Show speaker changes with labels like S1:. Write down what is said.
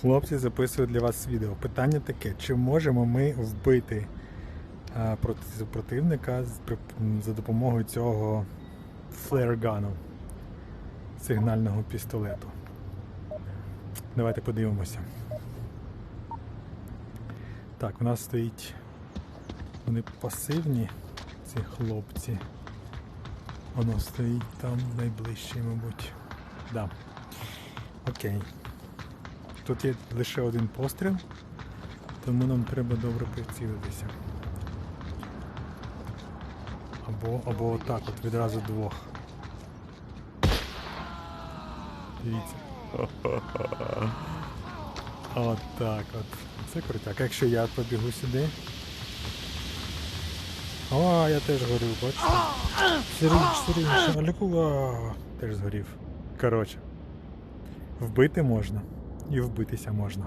S1: Хлопці записують для вас відео. Питання таке: чи можемо ми вбити противника за допомогою цього флеергану сигнального пістолету? Давайте подивимося. Так, у нас стоїть. Вони пасивні, ці хлопці. Воно стоїть там найближче, мабуть. Да. Окей. Тут є лише один постріл, тому нам треба добре прицілитися. Або, або отак, от відразу двох. Дивіться. От так от. Це крутяк. Якщо я побігу сюди. О, я теж горю, бачите? Сиріч, сиріч, алікула. Теж згорів. Коротше. Вбити можна. І вбитися можна.